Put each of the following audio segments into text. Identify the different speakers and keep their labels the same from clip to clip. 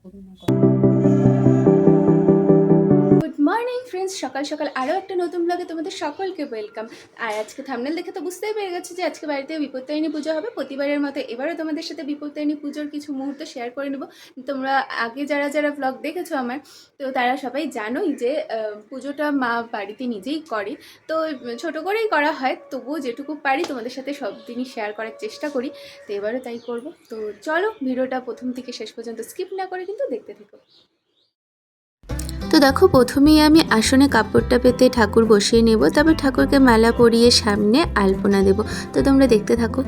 Speaker 1: Good morning friends সকাল সকাল আরও একটা নতুন ব্লগে তোমাদের সকলকে ওয়েলকাম আর আজকে থামনেল দেখে তো বুঝতেই পেরে গেছি যে আজকে বাড়িতে বিপত্তারিণী পুজো হবে। প্রতিবারের মতো এবারও তোমাদের সাথে বিপত্তারিণী পুজোর কিছু মুহূর্ত শেয়ার করে নেব। তোমরা আগে যারা যারা ব্লগ দেখেছ আমার, তো তারা সবাই জানোই যে পুজোটা মা বাড়িতে নিজেই করে। তো ছোট করেই করা হয়, তবুও যেটুকু পারি তোমাদের সাথে সব দিনই শেয়ার করার চেষ্টা করি। তো এবারও তাই করব। তো চলো ভিডিওটা প্রথম থেকে শেষ পর্যন্ত স্কিপ না করে কিন্তু দেখতে থেকো।
Speaker 2: দেখো, প্রথমেই আমি আসনে কাপড়টা পেতে ঠাকুর বসিয়ে নেব, তারপর ঠাকুরকে মালা পরিয়ে সামনে আলপনা দেব। তো তোমরা দেখতে থাকো।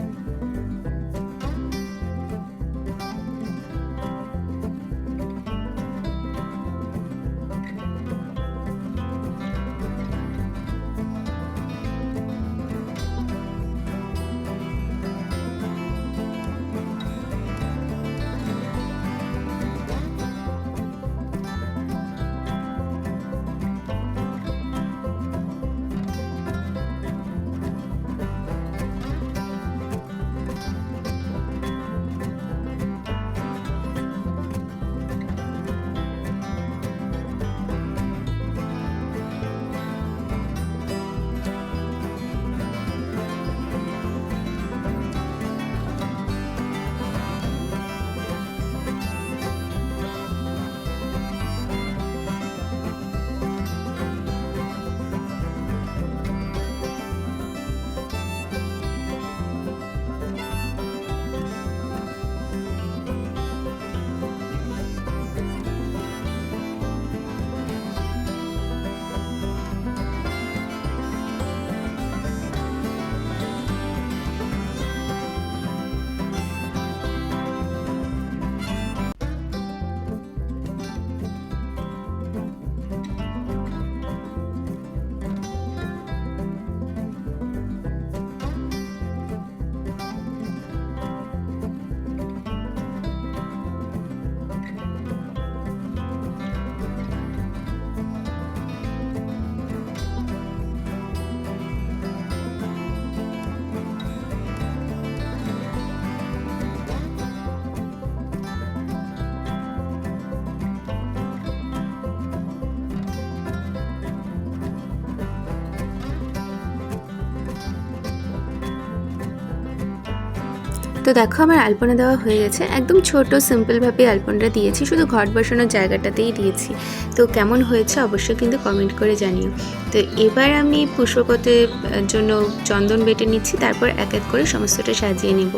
Speaker 2: তো দেখো, আমার আলপনা দেওয়া হয়ে গেছে। একদম ছোট সিম্পলভাবে আলপনাটা দিয়েছি। শুধু ঘট বসানোর জায়গাটাতেই দিয়েছি। তো কেমন হয়েছে অবশ্যই কিন্তু কমেন্ট করে জানিও। তো এবার আমি পুষ্পকতের জন্য চন্দন বেটে নিচ্ছি, তারপর এক এক করে সমস্তটা সাজিয়ে নেব।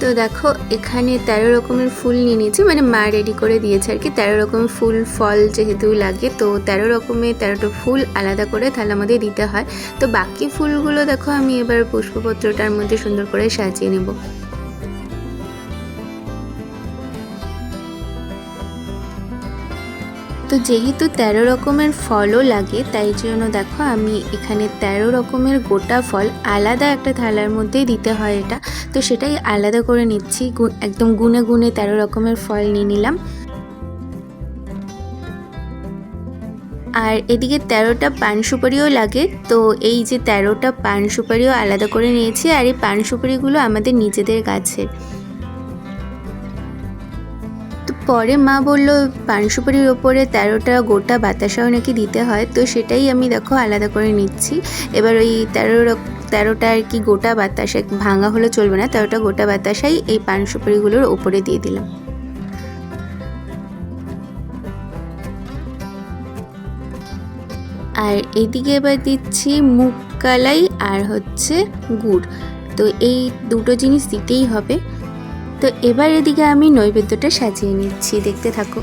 Speaker 2: তো দেখো, এখানে তেরো রকমের ফুল নিয়ে নিয়েছি। মানে মা রেডি করে দিয়েছে আর কি। তেরো রকম ফুল, ফল যেহেতু লাগে, তো তেরো রকমের তেরোটা ফুল আলাদা করে তাহলে আমাদের দিতে হয়। তো বাকি ফুলগুলো দেখো, আমি এবার পুষ্পপত্রটার মধ্যে সুন্দর করে সাজিয়ে নেব। তো যেহেতু তেরো রকমের ফলও লাগে, তাই জন্য দেখো আমি এখানে তেরো রকমের গোটা ফল আলাদা একটা থালার মধ্যেই দিতে হয় এটা। তো সেটাই আলাদা করে নিচ্ছি একদম গুনে গুনে তেরো রকমের ফল নিয়ে নিলাম। আর এদিকে তেরোটা পান সুপারিও লাগে, তো এই যে তেরোটা পান সুপারিও আলাদা করে নিয়েছি, আর এই পান সুপারিগুলো আমাদের নিজেদের গাছের। পরে মা বলল পান সুপারির ওপরে তেরোটা গোটা বাতাসাও নাকি দিতে হয়, তো সেটাই আমি দেখো আলাদা করে নিচ্ছি। এবার ওই তেরো তেরোটা আর কি গোটা বাতাসা ভাঙা হলে চলবে না, তেরোটা গোটা বাতাসাই এই পান সুপারিগুলোর ওপরে দিয়ে দিলাম। আর এদিকে এবার দিচ্ছি মুগ কালাই আর হচ্ছে গুড়। তো এই দুটো জিনিস দিতেই হবে। তো এবার এদিকে আমি নৈবেদ্যটা সাজিয়ে নিচ্ছি দেখতে থাকো।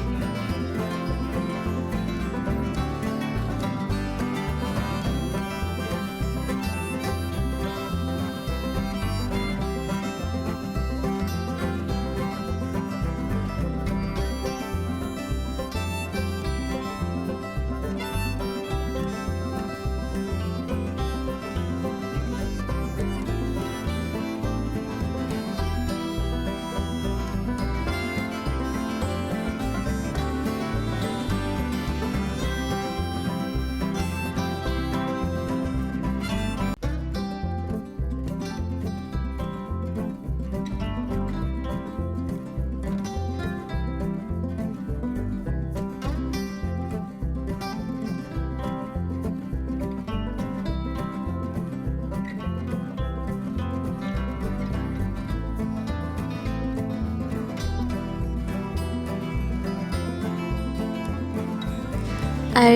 Speaker 2: আর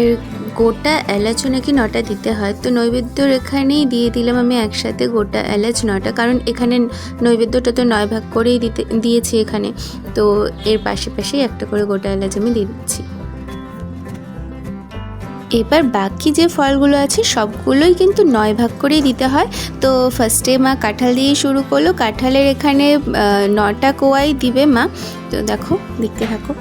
Speaker 2: গোটা এলাচও নাকি নটা দিতে হয়। তো নৈবেদ্যর এখানেই দিয়ে দিলাম আমি একসাথে গোটা এলাচ নটা, কারণ এখানে নৈবেদ্যটা তো নয় ভাগ করেই দিতে, দিয়েছি এখানে। তো এর পাশে পাশেই একটা করে গোটা এলাচ আমি দিয়ে দিচ্ছি। এবার বাকি যে ফলগুলো আছে সবগুলোই কিন্তু নয় ভাগ করেই দিতে হয়। তো ফার্স্টে মা কাঁঠাল দিয়েই শুরু করল। কাঁঠালের এখানে নটা কোয়াই দিবে মা। তো দেখো, দেখতে থাকো।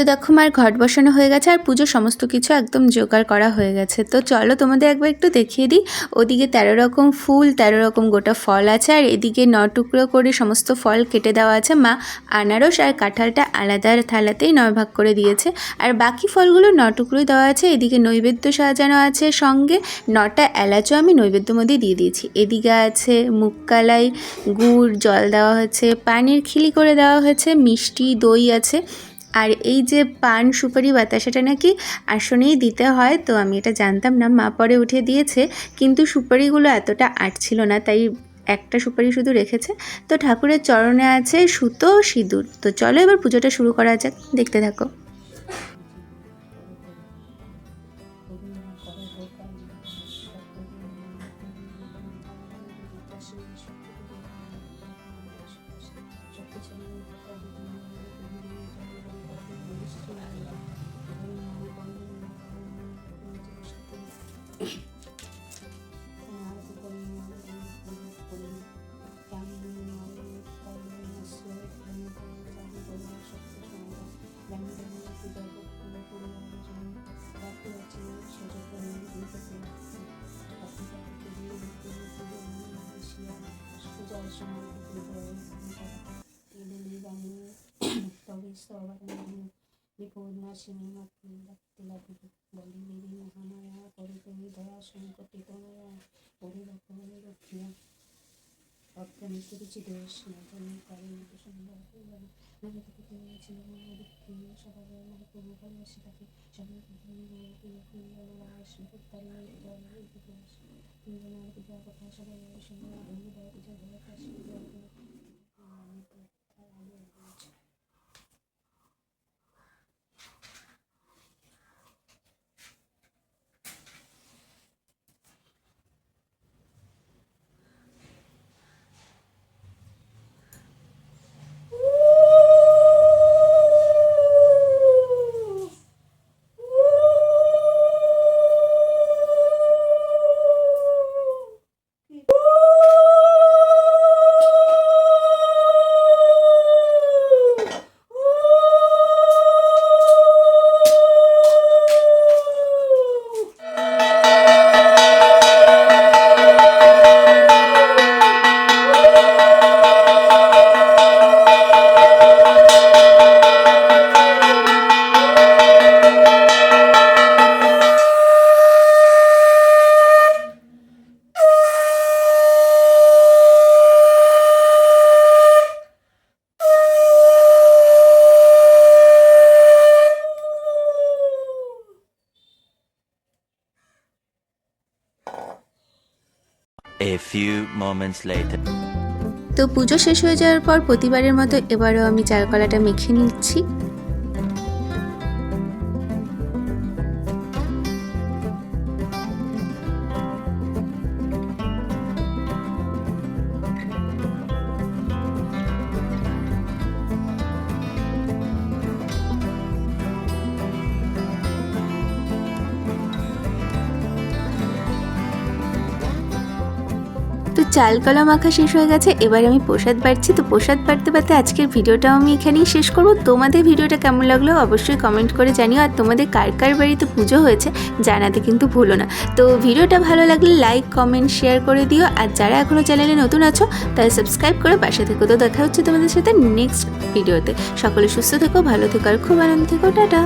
Speaker 2: তো দেখো মার ঘট বসানো হয়ে গেছে আর পুজো সমস্ত কিছু একদম জোগাড় করা হয়ে গেছে। তো চলো তোমাদের একবার একটু দেখিয়ে দিই। ওদিকে তেরো রকম ফুল, তেরো রকম গোটা ফল আছে আর এদিকে ন টুকরো করে সমস্ত ফল কেটে দেওয়া আছে। মা আনারস আর কাঁঠালটা আলাদা থালাতেই নয় ভাগ করে দিয়েছে। আর বাকি ফলগুলো ন টুকরোই দেওয়া আছে। এদিকে নৈবেদ্য সাজানো আছে সঙ্গে। নটা এলাচও আমি নৈবেদ্য মধ্যে দিয়ে দিয়েছি। এদিকে আছে মুগকালাই গুড়, জল দেওয়া হয়েছে পানির খিলি করে দেওয়া হয়েছে, মিষ্টি, দই আছে। আর এই যে পান সুপারি বাতাসাটা নাকি আসনেই দিতে হয়, তো আমি এটা জানতাম না, মা পরে উঠে দিয়েছে, কিন্তু সুপারিগুলো এতটা আটছিল না, তাই একটা সুপারি শুধু রেখেছে। তো ঠাকুরের চরণে আছে সুতো সিঁদুর, তো চলো এবার পুজোটা শুরু করা যাক, দেখতে থাকো।
Speaker 3: স্তবরণী বিপূর্ণাশিনী ভক্তিলাভি বলি দেবী মহামায়া করিতেবি দয়া সংকটিত পরিবর্তনে রক্ষিয়া অপ্রমিত দেশ নজনে সবাই Y yo no, yo 拍摄 fui a comprar, yo salí. Few moments later.
Speaker 2: তো পুজো শেষ হয়ে যাওয়ার পর প্রতিবারের মতো এবারও আমি চাল কলাটা মেখে নিচ্ছি চাল কলা মাখা শেষ হয়ে গেছে, এবার আমি প্রসাদ বাড়ছি। তো প্রসাদ বাড়তে বাড়তে আজকের ভিডিওটাও আমি এখানেই শেষ করব। তোমাদের ভিডিওটা কেমন লাগল অবশ্যই কমেন্ট করে জানিও। আর তোমাদের কার কার বাড়িতে পুজো হয়েছে জানাতে কিন্তু ভুলো না। তো ভিডিওটা ভালো লাগলে লাইক কমেন্ট শেয়ার করে দিও। আর যারা এখনও চ্যানেলে নতুন আছো তারা সাবস্ক্রাইব করে পাশে থেকো। তো দেখা হচ্ছে তোমাদের সাথে নেক্সট ভিডিওতে। সকলে সুস্থ থেকো, ভালো থেকো, আর খুব আনন্দ থেকো। টাটা।